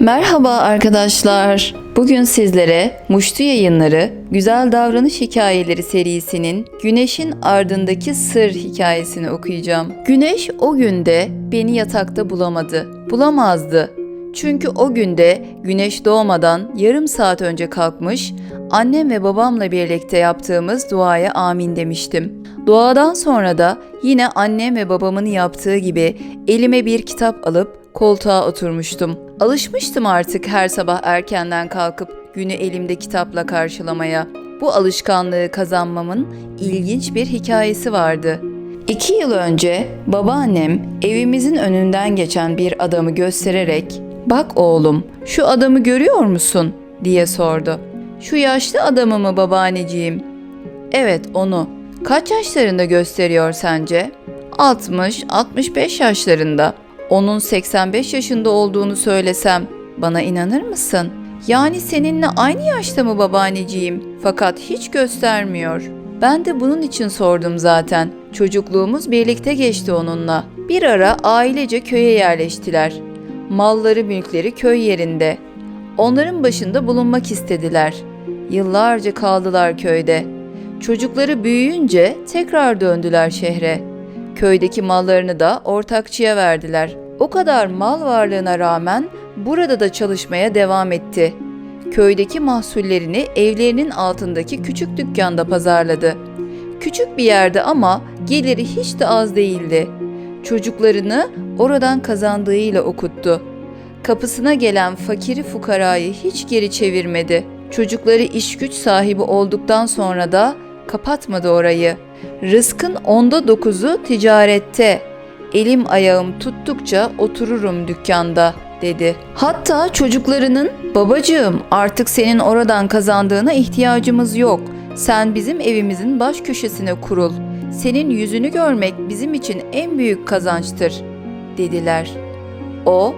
Merhaba arkadaşlar. Bugün sizlere Muştu Yayınları Güzel Davranış Hikayeleri serisinin Güneşin Ardındaki Sır hikayesini okuyacağım. Güneş o günde beni yatakta bulamadı. Bulamazdı. Çünkü o günde güneş doğmadan yarım saat önce kalkmış, annem ve babamla birlikte yaptığımız duaya amin demiştim. Duadan sonra da yine annem ve babamın yaptığı gibi elime bir kitap alıp koltuğa oturmuştum. Alışmıştım artık her sabah erkenden kalkıp günü elimde kitapla karşılamaya. Bu alışkanlığı kazanmamın ilginç bir hikayesi vardı. İki yıl önce babaannem evimizin önünden geçen bir adamı göstererek ''Bak oğlum şu adamı görüyor musun?'' diye sordu. ''Şu yaşlı adamı mı babaanneciğim?'' ''Evet onu. Kaç yaşlarında gösteriyor sence?'' 60-65 yaşlarında. Onun 85 yaşında olduğunu söylesem bana inanır mısın? Yani seninle aynı yaşta mı babaanneciğim? Fakat hiç göstermiyor. Ben de bunun için sordum zaten. Çocukluğumuz birlikte geçti onunla. Bir ara ailece köye yerleştiler. Malları mülkleri köy yerinde. Onların başında bulunmak istediler. Yıllarca kaldılar köyde. Çocukları büyüyünce tekrar döndüler şehre. Köydeki mallarını da ortakçıya verdiler. O kadar mal varlığına rağmen burada da çalışmaya devam etti. Köydeki mahsullerini evlerinin altındaki küçük dükkanda pazarladı. Küçük bir yerde ama geliri hiç de az değildi. Çocuklarını oradan kazandığıyla okuttu. Kapısına gelen fakiri fukarayı hiç geri çevirmedi. Çocukları iş güç sahibi olduktan sonra da kapatmadı orayı. Rızkın onda dokuzu ticarette. Elim ayağım tuttukça otururum dükkanda dedi. Hatta çocuklarının babacığım artık senin oradan kazandığına ihtiyacımız yok. Sen bizim evimizin baş köşesine kurul. Senin yüzünü görmek bizim için en büyük kazançtır dediler. O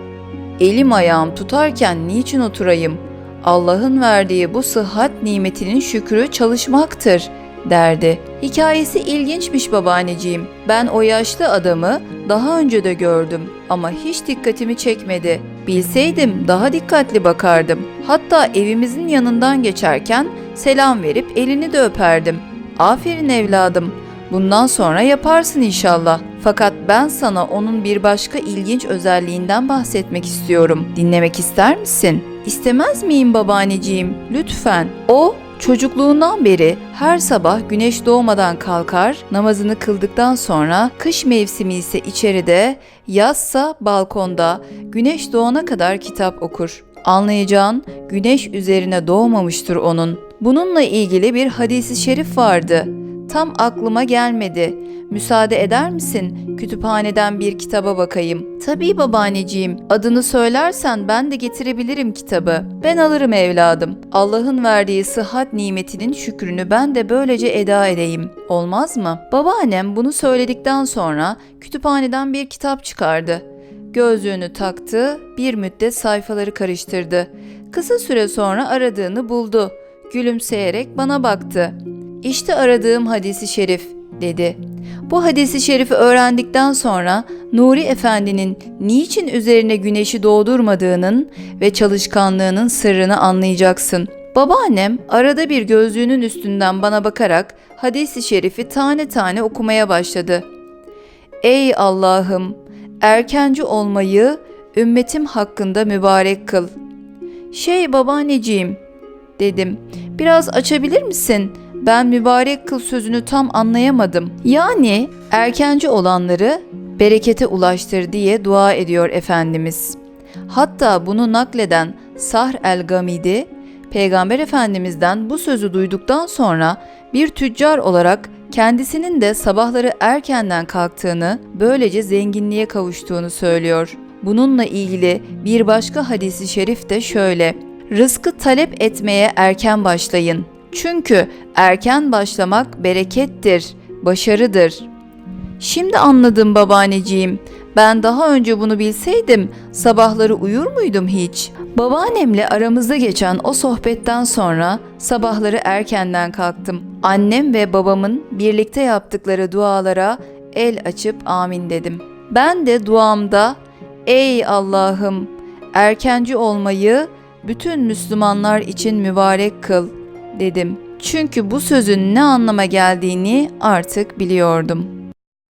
elim ayağım tutarken niçin oturayım? Allah'ın verdiği bu sıhhat nimetinin şükrü çalışmaktır derdi. Hikayesi ilginçmiş babaanneciğim. Ben o yaşlı adamı daha önce de gördüm ama hiç dikkatimi çekmedi. Bilseydim daha dikkatli bakardım. Hatta evimizin yanından geçerken selam verip elini de öperdim. Aferin evladım. Bundan sonra yaparsın inşallah. Fakat ben sana onun bir başka ilginç özelliğinden bahsetmek istiyorum. Dinlemek ister misin? İstemez miyim babaanneciğim? Lütfen. O Çocukluğundan beri her sabah güneş doğmadan kalkar, namazını kıldıktan sonra kış mevsimi ise içeride, yazsa balkonda güneş doğana kadar kitap okur. Anlayacağın güneş üzerine doğmamıştır onun. Bununla ilgili bir hadisi şerif vardı. Tam aklıma gelmedi. Müsaade eder misin? Kütüphaneden bir kitaba bakayım. Tabii babaanneciğim. Adını söylersen ben de getirebilirim kitabı. Ben alırım evladım. Allah'ın verdiği sıhhat nimetinin şükrünü ben de böylece eda edeyim. Olmaz mı? Babaannem bunu söyledikten sonra kütüphaneden bir kitap çıkardı. Gözlüğünü taktı, bir müddet sayfaları karıştırdı. Kısa süre sonra aradığını buldu. Gülümseyerek bana baktı. İşte aradığım hadisi şerif dedi. Bu hadisi şerifi öğrendikten sonra Nuri Efendi'nin niçin üzerine güneşi doğdurmadığının ve çalışkanlığının sırrını anlayacaksın. Babaannem arada bir gözlüğünün üstünden bana bakarak hadisi şerifi tane tane okumaya başladı. Ey Allah'ım, erkenci olmayı ümmetim hakkında mübarek kıl. Şey babaanneciğim, dedim. Biraz açabilir misin? Ben mübarek kıl sözünü tam anlayamadım. Yani erkenci olanları berekete ulaştır diye dua ediyor Efendimiz. Hatta bunu nakleden Sahr el-Gamidi, Peygamber Efendimiz'den bu sözü duyduktan sonra bir tüccar olarak kendisinin de sabahları erkenden kalktığını, böylece zenginliğe kavuştuğunu söylüyor. Bununla ilgili bir başka hadisi şerif de şöyle. Rızkı talep etmeye erken başlayın. Çünkü erken başlamak berekettir, başarıdır. Şimdi anladım babaanneciğim. Ben daha önce bunu bilseydim sabahları uyur muydum hiç? Babaannemle aramızda geçen o sohbetten sonra sabahları erkenden kalktım. Annem ve babamın birlikte yaptıkları dualara el açıp amin dedim. Ben de duamda ey Allah'ım erkenci olmayı bütün Müslümanlar için mübarek kıl dedim. Çünkü bu sözün ne anlama geldiğini artık biliyordum.